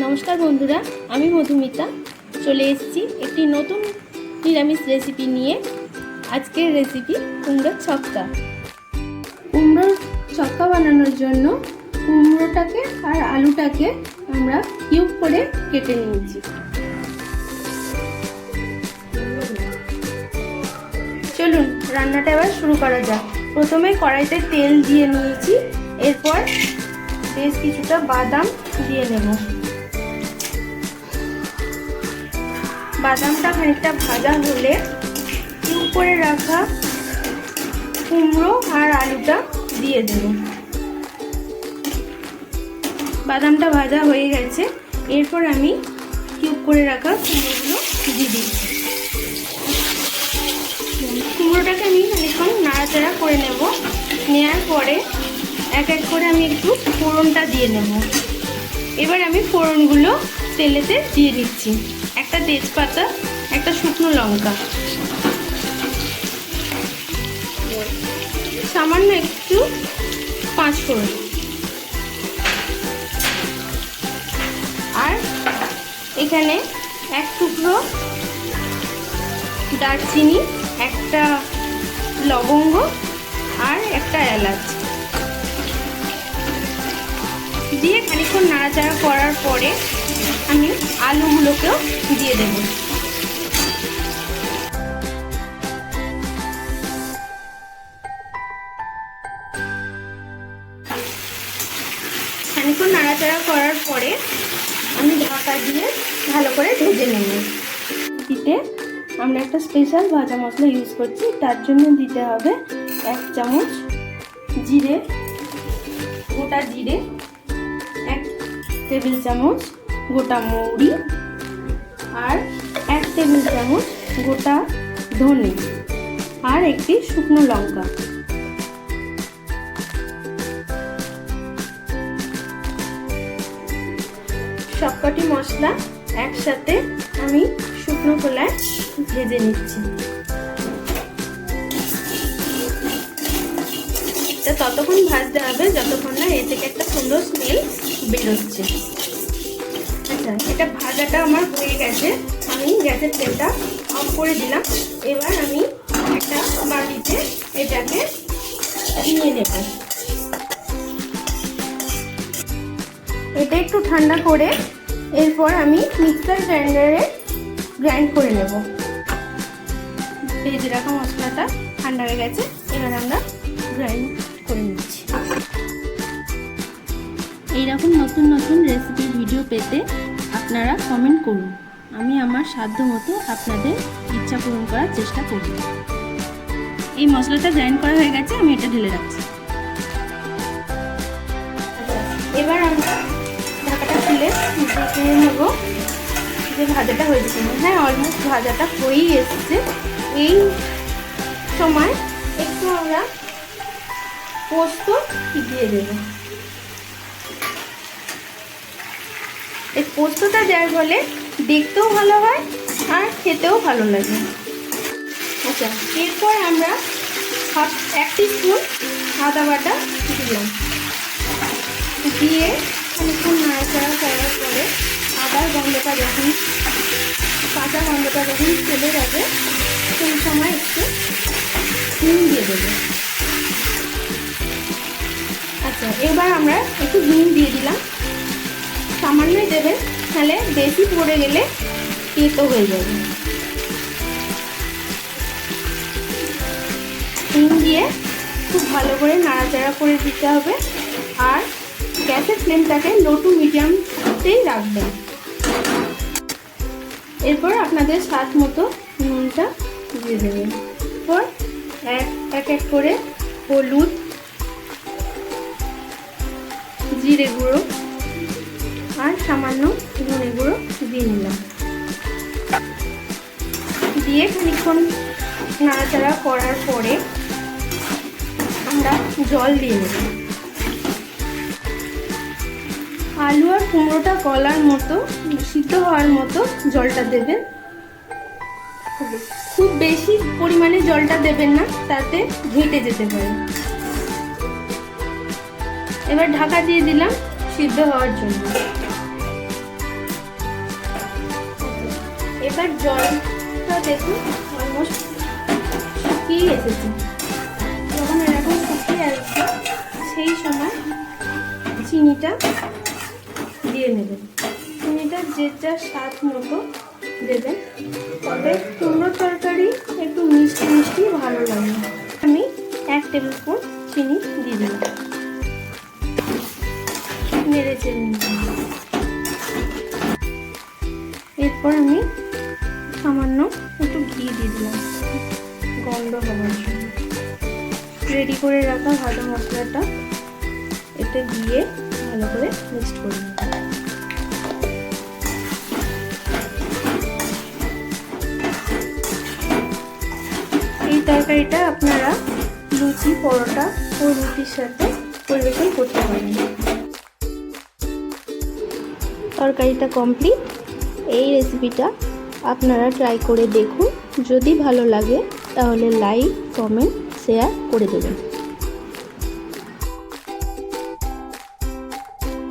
নমস্কার বন্ধুরা, আমি মধুমিতা। চলে এসেছি একটি নতুন নিরামিষ রেসিপি নিয়ে। আজকের রেসিপি কুমড়োর ছক্কা। কুমড়োর ছক্কা বানানোর জন্য কুমড়োটাকে আর আলুটাকে আমরা কিউব করে কেটে নিয়েছি। চলুন, রান্নাটা এবার শুরু করা যাক। প্রথমে কড়াইতে তেল দিয়ে নিয়েছি, এরপর বেশ কিছুটা বাদাম দিয়ে নেব। বাদামটা খানিকটা ভাজা হলে উপরে রাখা কুমড়ো আর আলুটা দিয়ে দেব। বাদামটা ভাজা হয়ে গেছে। এরপর আমি কিউব করে রাখা কুমড়োগুলো দিয়ে দিচ্ছি। কুমড়োটাকে আমি খানিক্ষণ নাড়াচাড়া করে নেব। নেওয়ার পরে এক এক করে আমি একটু ফোড়নটা দিয়ে নেব। এবার আমি ফোড়নগুলো তেলেতে দিয়ে দিচ্ছি। একটা তেজপাতা, একটা শুকনো লঙ্কা। সামান্য একটু পাঁচ ফোড়ন আর এখানে এক টুকরো দারচিনি, একটা লবঙ্গ আর একটা এলাচ। দিয়ে খানিক্ষণ নাড়াচাড়া করার পরে আমি আলুগুলোকেও দিয়ে দেব। খানিক্ষণ নাড়াচাড়া করার পরে আমি ঢাকা দিয়ে ভালো করে ভেজে নেব। দিতে আমরা একটা স্পেশাল ভাজা মশলা ইউজ করছি, তার জন্য দিতে হবে এক চামচ জিরে, গোটা জিরে, এক টেবিল চামচ গোটা মৌরি আর এক টেবিল চামচ গোটা ধনে আর একটি শুকনো লঙ্কা। সবকটি মশলা একসাথে আমি শুকনো খোলায় ভেজে নিচ্ছি। এটা ততক্ষণ ভাজতে হবে যতক্ষণ না এ থেকে একটা সুন্দর স্মেল বেরোচ্ছে। এটা ভাজাটা আমার হয়ে গেছে। আমি গ্যাসের তেলটা অফ করে দিলাম। এবার আমি একটা বাটিতে এটাকে নিয়ে নেব। এটা একটু ঠান্ডা করে এরপর আমি মিক্সার গ্রাইন্ডারে গ্রাইন্ড করে নেব। ভেজে রাখা মশলাটা ঠান্ডা হয়ে গেছে। এবার আমরা গ্রাইন্ড করে নিচ্ছি। এইরকম নতুন নতুন রেসিপির ভিডিও পেতে আপনারা কমেন্ট করুন। আমি আমার সাধ্য মতো আপনাদের ইচ্ছা পূরণ করার চেষ্টা করব। এই মশলাটা গ্রাইন্ড করা হয়ে গেছে, আমি এটা ঢেলে রাখছি। এবার আমরা ঢাকাটা খুলে নেব। যে ভাজাটা হয়েছে হ্যাঁ অলমোস্ট ভাজাটা হয়েই এসেছে। এই সময় একটু আমরা পোস্ত দিয়ে দেব। এই পোস্তটা দেওয়ার ফলে দেখতেও ভালো হয় আর খেতেও ভালো লাগে। আচ্ছা এরপর আমরা হাফ, এক স্পুন আদা বাটা দিলাম। দিয়ে খানিক্ষণ নাড়াচাড়া করার পরে আদার গন্ধটা যখন, কাঁচা গন্ধটা যখন চলে যাবে, সেই সময় একটু নুন দিয়ে দেবো। আচ্ছা এবার আমরা একটু নুন দিয়ে দিলাম। সামান্যই দেবেন তাহলে বেশি পড়ে গেলে তেতো হয়ে যাবে। নুন দিয়ে খুব ভালো করে নাড়াচাড়া করে দিতে হবে, আর গ্যাসের ফ্লেমটাকে লো টু মিডিয়ামতেই রাখবেন এরপর আপনাদের স্বাদ মতো নুনটা দিয়ে দেবেন। এরপর এক এক করে হলুদ, জিরে গুঁড়ো সামান্য ধনে গুঁড়ো দিয়ে নিলাম। দিয়ে খানিক্ষণ নাড়াচাড়া করার পরে আমরা জল দিয়ে নেব। আলু আর কুমড়োটা গলার মতো, সিদ্ধ হওয়ার মতো জলটা দেবেন। খুব বেশি পরিমাণে জলটা দেবেন না, তাতে ঘেঁটে যেতে পারে। এবার ঢাকা দিয়ে দিলাম সিদ্ধ হওয়ার জন্য। এবার জলটা দেখুন অলমোস্ট শুকিয়ে এসেছে। যখন এরকম শুকিয়ে আসবে, সেই সময় চিনিটা দিয়ে নেবেন। চিনিটা যে যার স্বাদ মতো দেবেন। তবে কুমড়ো তরকারি একটু মিষ্টি মিষ্টি ভালো লাগে। আমি এক টেবিল স্পুন চিনি দিয়ে দিলাম। চেড়ে এরপর আমি দিয়ে দিলাম। গন্ধ হওয়ার জন্য। রেডি করে রাখা ভাজা মশলাটা। এতে দিয়ে ভালো করে মিক্সড করে এই তরকারিটা আপনারা লুচি, পরোটা ও রুটির সাথে পরিবেশন করতে পারেন। তরকারিটা কমপ্লিট এই রেসিপিটা আপনারা ট্রাই করে দেখুন। যদি ভালো লাগে তাহলে লাইক কমেন্ট শেয়ার করে দেবেন।